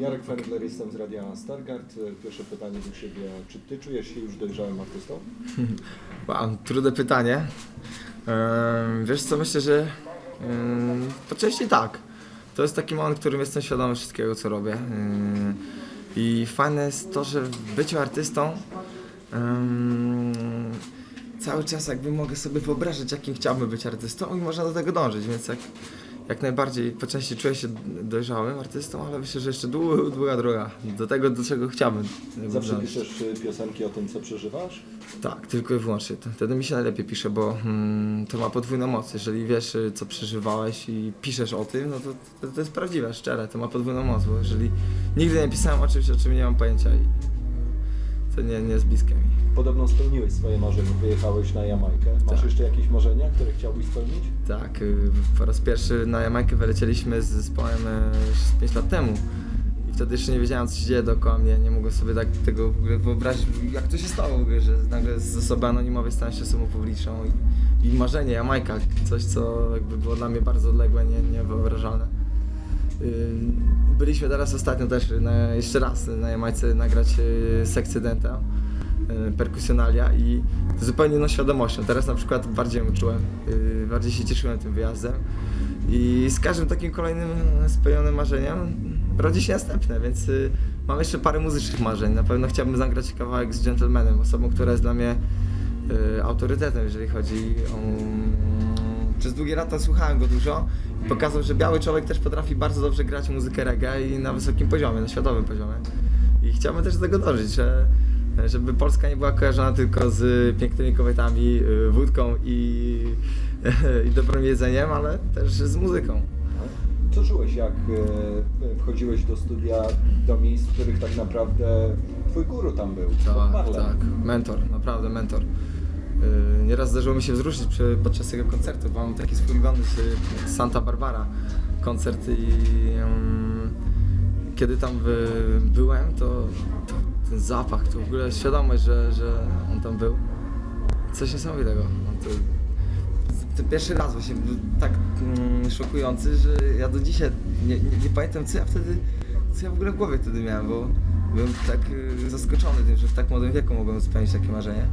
Jarek Fendler, jestem z Radia Stargard. Pierwsze pytanie do Ciebie. Czy Ty czujesz się już dojrzałym artystą? Wow, trudne pytanie. Wiesz co, myślę, że po części tak. To jest taki moment, w którym jestem świadomy wszystkiego, co robię. I fajne jest to, że w byciu artystą cały czas jakby mogę sobie wyobrażać, jakim chciałbym być artystą i można do tego dążyć, więc jak, jak najbardziej po części czuję się dojrzałym artystą, ale myślę, że jeszcze długa, długa droga do tego, do czego chciałbym. Zawsze dążyć. piszesz y, piosenki o tym, co przeżywasz? Tak, tylko i wyłącznie. Wtedy mi się najlepiej pisze, bo mm, to ma podwójną moc. Jeżeli wiesz, y, co przeżywałeś i piszesz o tym, no to, to, to jest prawdziwe, szczere, to ma podwójną moc, bo jeżeli nigdy nie pisałem o czymś, o czym nie mam pojęcia i to nie, nie jest bliskie mi. Podobno spełniłeś swoje marzenie, wyjechałeś na Jamajkę. Masz Tak. jeszcze jakieś marzenia, które chciałbyś spełnić? Tak, y, po raz pierwszy na Jamajkę wylecieliśmy z zespołem 5 lat temu. I wtedy jeszcze nie wiedziałem, co się dzieje dookoła mnie. Nie mogłem sobie tak tego w ogóle wyobrazić, jak to się stało w ogóle, że nagle z osoby anonimowej stałem się osobą publiczną. I, i marzenie, Jamajka, coś, co jakby było dla mnie bardzo odległe, nie, niewyobrażalne. Byliśmy teraz ostatnio też, na, jeszcze raz na Jamajce nagrać y, sekcję denta, y, perkusjonalia i zupełnie inną świadomością. Teraz na przykład bardziej ją czułem, y, bardziej się cieszyłem tym wyjazdem i z każdym takim kolejnym spełnionym marzeniem rodzi się następne, więc mam jeszcze parę muzycznych marzeń. Na pewno chciałbym zagrać kawałek z Gentlemanem, osobą, która jest dla mnie autorytetem, jeżeli chodzi o... Przez długie lata słuchałem go dużo i pokazał, że biały człowiek też potrafi bardzo dobrze grać muzykę reggae i na wysokim poziomie, na światowym poziomie. I chciałbym też do tego dążyć, że, żeby Polska nie była kojarzona tylko z pięknymi kobietami, y, wódką i, i dobrym jedzeniem, ale też z muzyką. Co czułeś, jak e, wchodziłeś do studia, do miejsc, w których tak naprawdę Twój guru tam był? Tak, tak, mentor, naprawdę mentor. Yy, Nieraz zdarzyło mi się wzruszyć przy, podczas jego koncertu, bo mam taki swój ulubiony z Santa Barbara koncert i ym, kiedy tam by, byłem, to, to ten zapach, to w ogóle świadomość, że, że on tam był, coś niesamowitego. No to, ten pierwszy raz właśnie był tak mm, szokujący, że ja do dzisiaj nie, nie, nie pamiętam co ja wtedy, co ja w ogóle w głowie wtedy miałem, bo byłem tak y, zaskoczony tym, że w tak młodym wieku mogłem spełnić takie marzenie,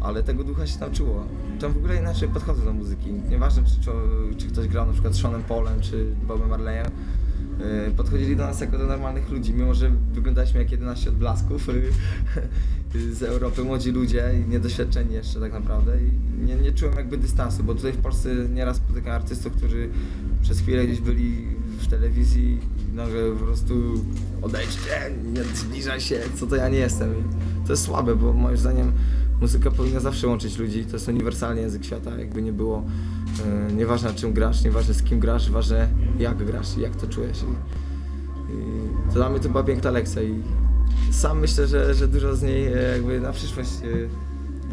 ale tego ducha się tam czuło. Tam w ogóle inaczej podchodzę do muzyki. Nieważne czy, czy, ktoś grał na przykład Seanem Paulem czy Bobem Marleyem, y, podchodzili do nas jako do normalnych ludzi, mimo że wyglądaliśmy jak 11 odblasków y, z Europy, młodzi ludzie i niedoświadczeni jeszcze tak naprawdę i nie, nie czułem jakby dystansu, bo tutaj w Polsce nieraz spotykam artystów, którzy przez chwilę gdzieś byli w telewizji i nagle po prostu odejdźcie, nie zbliżaj się, co to ja nie jestem. I to jest słabe, bo moim zdaniem muzyka powinna zawsze łączyć ludzi, to jest uniwersalny język świata, jakby nie było, e, nieważne czym grasz, nieważne z kim grasz, ważne jak grasz i jak to czujesz. I to dla mnie to była piękna lekcja i sam myślę, że, że dużo z niej e, jakby na przyszłość e,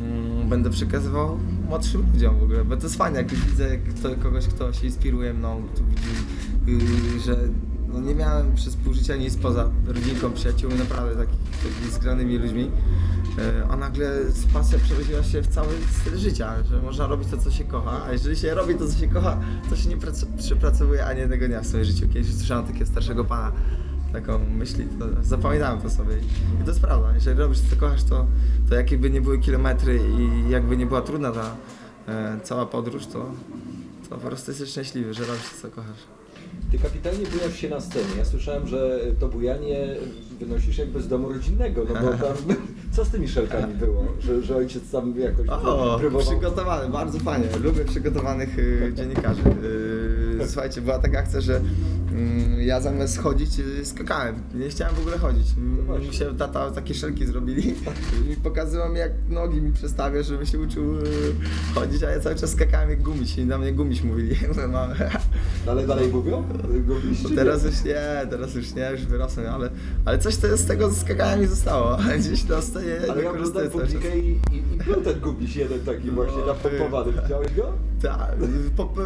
mm, będę przekazywał młodszym ludziom w ogóle, bo to jest fajne, jak widzę jak kto, kogoś, kto się inspiruje mną, tu widzi, y, że no nie miałem przez pół życia nic poza rodzinką, przyjaciółmi, naprawdę takimi taki zgranymi ludźmi, e, a nagle pasja przerodziła się w cały styl życia, że można robić to, co się kocha, a jeżeli się robi to, co się kocha, to się nie prac- przepracowuje ani jednego dnia w swoim życiu. Kiedyś słyszałem takiego starszego pana, taką myśli, to zapamiętałem to sobie i to jest prawda, jeżeli robisz to, co kochasz, to, to jakie by nie były kilometry i jakby nie była trudna ta e, cała podróż, to, to po prostu jesteś szczęśliwy, że robisz to, co kochasz. Ty kapitalnie bujasz się na scenie. Ja słyszałem, że to bujanie wynosisz jakby z domu rodzinnego, no bo tam, co z tymi szelkami było? Że, że ojciec tam jakoś O, próbował... przygotowany, bardzo fajnie. Lubię przygotowanych y, dziennikarzy. Y, słuchajcie, była taka akcja, że mm, ja zamiast chodzić y, skakałem. Nie chciałem w ogóle chodzić. No właśnie. Mi się tata takie szelki zrobili i pokazywał mi jak nogi mi przestawia, żeby się uczył chodzić, a ja cały czas skakałem jak gumiś i na mnie gumiś mówili. Ale dalej mówią? Gubisz, czy teraz już nie, teraz już nie, już wyrosłem, ale, ale coś to z tego skakania mi zostało. Gdzieś na scenie Ale ja czas. publikę i, i, i był ten gubiś jeden taki właśnie No, napompowany. ty. Widziałeś go? Tak,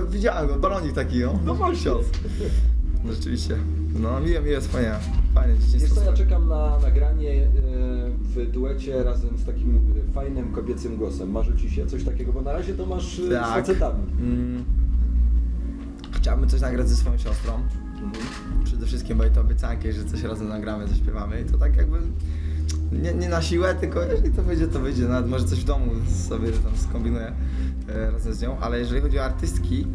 widziałem go, balonik taki, o. No właśnie. No, Rzeczywiście. No, miłe, miłe, wspaniałe. Fajnie, Wiesz dzieciństwo. ja czekam na nagranie e, w duecie razem z takim e, fajnym kobiecym głosem. Marzy ci się coś takiego, bo na razie to masz e, z Tak. facetami. Mm. Chciałbym coś nagrać ze swoją siostrą. Mhm. Przede wszystkim były to obiecanki, że coś razem nagramy, zaśpiewamy i to tak jakby nie, nie na siłę, tylko jeżeli to wyjdzie, to wyjdzie. Nawet może coś w domu sobie tam skombinuję e, razem z nią, ale jeżeli chodzi o artystki,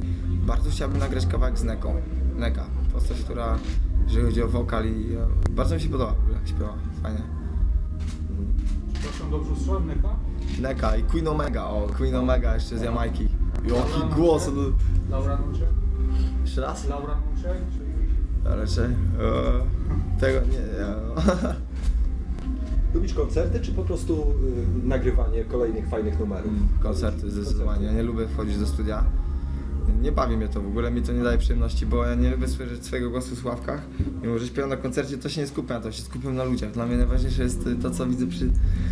bardzo chciałbym nagrać kawałek z Neką. Neka, postać, która, jeżeli chodzi o wokal i e, bardzo mi się podoba w ogóle, jak śpiewa, fajnie. Przepraszam, dobrze usłyszałem Neka? Neka i Queen Omega, o Queen Omega jeszcze z Jamajki. Jaki głos, no. Laura Nucze? Jeszcze raz? Laura? Czy... Raczej. E, tego nie, nie. Lubisz koncerty, czy po prostu y, nagrywanie kolejnych fajnych numerów? Koncerty zdecydowanie. Ja nie lubię wchodzić do studia. Nie bawi mnie to w ogóle, mi to nie daje przyjemności, bo ja nie lubię słyszeć swojego głosu w sławkach. Mimo, że śpiewam na koncercie, to się nie skupiam na to, się skupiam na ludziach. Dla mnie najważniejsze jest y, to, co widzę przy...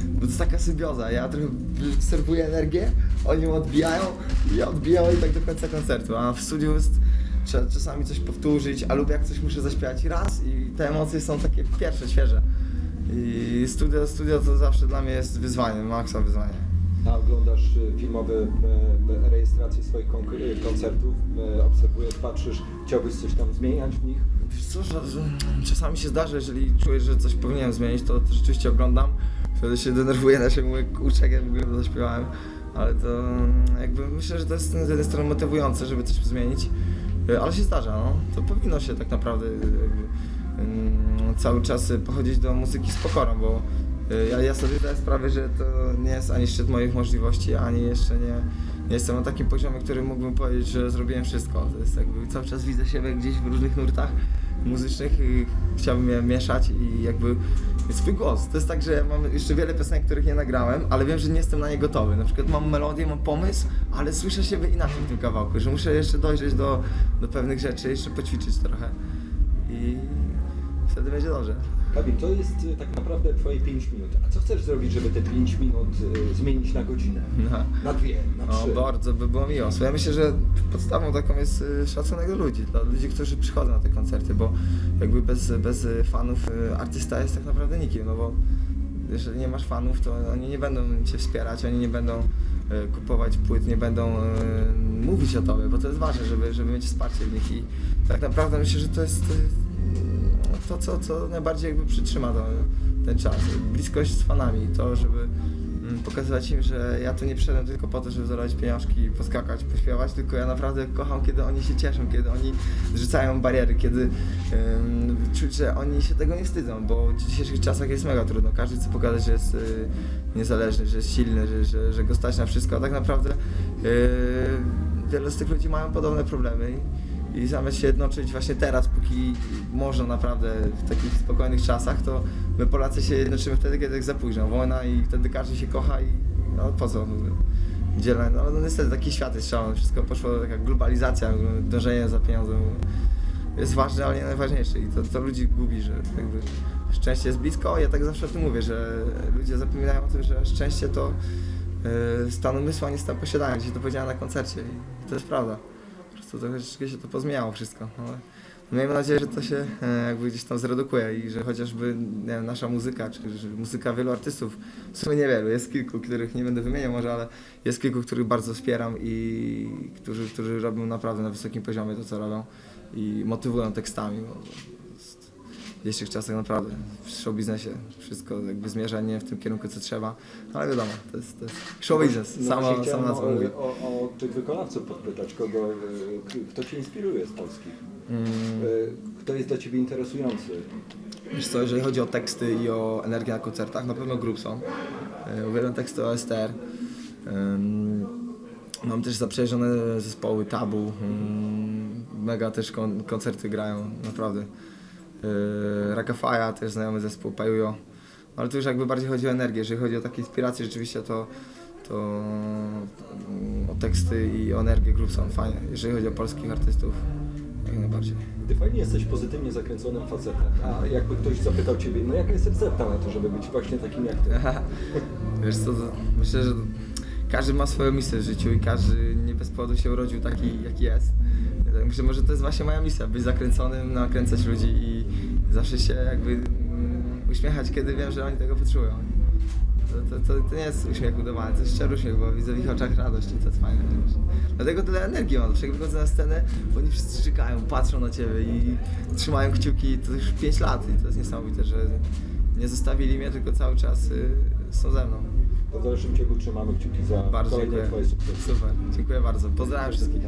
Bo to jest taka symbioza. Ja trochę serwuję energię, oni ją odbijają, ja odbijam i tak do końca koncertu. A w studiu jest... Trzeba czasami coś powtórzyć, a lubię jak coś muszę zaśpiewać raz i te emocje są takie pierwsze, świeże. I studio, studio to zawsze dla mnie jest wyzwanie, maksa wyzwanie. A oglądasz y, filmowe e, e, rejestracje swoich koncertów, e, obserwujesz, patrzysz, chciałbyś coś tam zmieniać w nich? Wiesz co, że, że czasami się zdarza, jeżeli czuję, że coś powinienem zmienić, to, to rzeczywiście oglądam. Wtedy się denerwuję, na siebie mówię, kurczę, jak ja w ogóle zaśpiewałem. Ale to mm, jakby myślę, że to jest z jednej strony motywujące, żeby coś zmienić. Y, Ale się zdarza, no. To powinno się tak naprawdę y, mm, cały czas y, pochodzić do muzyki z pokorą, bo ja, ja sobie zdaję sprawę, że to nie jest ani szczyt moich możliwości, ani jeszcze nie jestem na takim poziomie, który mógłbym powiedzieć, że zrobiłem wszystko. To jest jakby cały czas widzę siebie gdzieś w różnych nurtach muzycznych i chciałbym je mieszać i jakby swój głos. To jest tak, że mam jeszcze wiele piosenek, których nie nagrałem, ale wiem, że nie jestem na nie gotowy. Na przykład mam melodię, mam pomysł, ale słyszę siebie inaczej w tym kawałku, że muszę jeszcze dojrzeć do, do pewnych rzeczy, jeszcze poćwiczyć trochę i wtedy będzie dobrze. Kamil, to jest y, tak naprawdę twoje 5 minut. A co chcesz zrobić, żeby te 5 minut y, zmienić na godzinę? No. Na dwie, na trzy? bardzo by było miło. Ja myślę, że podstawą taką jest y, szacunek do ludzi, dla ludzi, którzy przychodzą na te koncerty, bo jakby bez, bez y, fanów y, artysta jest tak naprawdę nikim, no bo jeżeli nie masz fanów, to oni nie będą cię wspierać, oni nie będą y, kupować płyt, nie będą y, mówić o tobie, bo to jest ważne, żeby, żeby mieć wsparcie w nich i tak naprawdę myślę, że to jest y, to, co, co najbardziej jakby przytrzyma to, ten czas. Bliskość z fanami, to, żeby mm, pokazywać im, że ja tu nie przyszedłem tylko po to, żeby zarobić pieniążki, poskakać, pośpiewać, tylko ja naprawdę kocham, kiedy oni się cieszą, kiedy oni zrzucają bariery, kiedy ym, czuć, że oni się tego nie wstydzą, bo w dzisiejszych czasach jest mega trudno. Każdy chce pokazać, że jest y, niezależny, że jest silny, że, że, że go stać na wszystko, a tak naprawdę y, wiele z tych ludzi mają podobne problemy. I, zamiast się jednoczyć właśnie teraz, póki można naprawdę w takich spokojnych czasach, to my Polacy się jednoczymy wtedy, kiedy jest za późno. Wojna i wtedy każdy się kocha i no po co? Dzielę, no, no niestety taki świat jest szalony, wszystko poszło, taka globalizacja, dążenie za pieniądzem jest ważne, ale nie najważniejsze i to, to ludzi gubi, że jakby szczęście jest blisko. Ja tak zawsze o tym mówię, że ludzie zapominają o tym, że szczęście to yy, stan umysłu, a nie stan posiadania. Dzisiaj to powiedziałem na koncercie i to jest prawda. Prostu troszeczkę się to pozmieniało wszystko. Ale miejmy nadzieję, że to się e, jakby gdzieś tam zredukuje i że chociażby wiem, nasza muzyka, czy że muzyka wielu artystów, w sumie niewielu, jest kilku, których nie będę wymieniał może, ale jest kilku, których bardzo wspieram i którzy, którzy robią naprawdę na wysokim poziomie to, co robią i motywują tekstami. Bo w dzisiejszych czasach naprawdę w show biznesie wszystko jakby zmierza nie w tym kierunku, co trzeba, ale wiadomo, to jest, to jest show business, No sama, sama nazwa o, mówi. o, o tych wykonawców podpytać, kogo, k- kto Cię inspiruje z polskich? Mm. Y, Kto jest dla Ciebie interesujący? Wiesz co, jeżeli chodzi o teksty i o energię na koncertach, na pewno Grubson. Yy, Uwielbiam teksty OSTR. Mam też zaprzyjaźnione zespoły Tabu. ym, Mega też kon- koncerty grają, naprawdę. Yy, Rakafaja, też znajomy zespół, Pajujo. Ale tu już jakby bardziej chodzi o energię. Jeżeli chodzi o takie inspiracje rzeczywiście, to, to o teksty i o energię Grubson, fajnie. Jeżeli chodzi o polskich artystów, jak najbardziej. Ty fajnie jesteś pozytywnie zakręconym facetem, a jakby ktoś zapytał Ciebie, no jaka jest recepta na to, żeby być właśnie takim jak Ty? Wiesz co, myślę, że każdy ma swoją misję w życiu i każdy nie bez powodu się urodził taki, jaki jest. Myślę, może to jest właśnie moja misja, być zakręconym, nakręcać ludzi i zawsze się jakby uśmiechać, kiedy wiem, że oni tego potrzebują. To, to, to, to nie jest uśmiech udawany, to jest szczery uśmiech, bo widzę w ich oczach radość i to jest fajne. wiesz. Dlatego tyle energii mam. Jak wychodzę na scenę, bo oni wszyscy czekają, patrzą na ciebie i trzymają kciuki. To już 5 lat i to jest niesamowite, że nie zostawili mnie, tylko cały czas y, są ze mną. To w dalszym ciągu trzymamy kciuki za Bardzo kolejne dziękuję. twoje sukcesy. Super, dziękuję bardzo. Pozdrawiam wszystkich.